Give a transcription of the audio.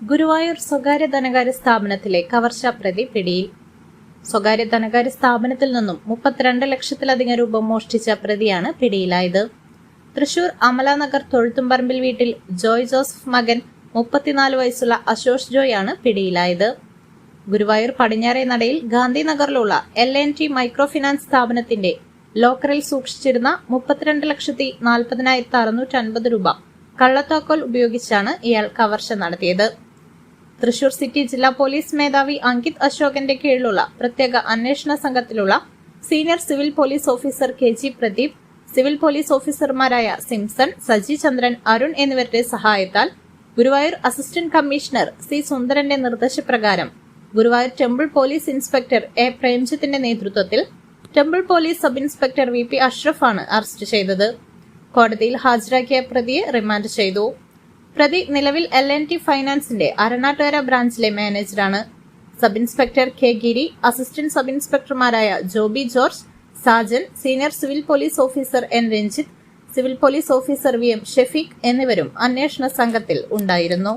ഗുരുവായൂർ സ്വകാര്യ ധനകാര്യ സ്ഥാപനത്തിലെ കവർച്ചാ പ്രതി പിടിയിൽ. സ്വകാര്യ ധനകാര്യ സ്ഥാപനത്തിൽ നിന്നും മുപ്പത്തിരണ്ട് ലക്ഷത്തിലധികം രൂപ മോഷ്ടിച്ച പ്രതിയാണ് പിടിയിലായത്. തൃശൂർ അമലാനഗർ തൊഴുത്തുംപറമ്പിൽ വീട്ടിൽ ജോയ് ജോസഫ് മകൻ മുപ്പത്തിനാല് വയസ്സുള്ള അശോഷ് ജോയാണ് പിടിയിലായത്. ഗുരുവായൂർ പടിഞ്ഞാറേ നടയിൽ ഗാന്ധിനഗറിലുള്ള L N T micro finance സ്ഥാപനത്തിന്റെ ലോക്കറിൽ സൂക്ഷിച്ചിരുന്ന മുപ്പത്തിരണ്ട് ലക്ഷത്തി നാൽപ്പതിനായിരത്തി അറുന്നൂറ്റി അൻപത് രൂപ കള്ളത്താക്കോൽ ഉപയോഗിച്ചാണ് ഇയാൾ കവർച്ച നടത്തിയത്. തൃശൂർ സിറ്റി ജില്ലാ പോലീസ് മേധാവി അങ്കിത് അശോകന്റെ കീഴിലുള്ള പ്രത്യേക അന്വേഷണ സംഘത്തിലുള്ള senior civil police officer K G Pradeep civil police ഓഫീസർമാരായ സിംസൺ സജി ചന്ദ്രൻ അരുൺ എന്നിവരുടെ സഹായത്താൽ ഗുരുവായൂർ അസിസ്റ്റന്റ് കമ്മീഷണർ സി സുന്ദരന്റെ നിർദ്ദേശപ്രകാരം Guruvayur temple police inspector A പ്രേംജിത്തിന്റെ നേതൃത്വത്തിൽ temple police sub inspector V P അഷ്റഫാണ് arrest ചെയ്തത്. കോടതിയിൽ ഹാജരാക്കിയ പ്രതിയെ റിമാൻഡ് ചെയ്തു. പ്രതി നിലവിൽ എൽ എൻ ടി ഫൈനാൻസിന്റെ അരണാട്ടുകര ബ്രാഞ്ചിലെ മാനേജറാണ് sub inspector K Giri assistant sub ഇൻസ്പെക്ടർമാരായ Joby George Sajan senior civil police officer N Ranjith civil police officer V M Shafeeq എന്നിവരും അന്വേഷണ സംഘത്തിൽ ഉണ്ടായിരുന്നു.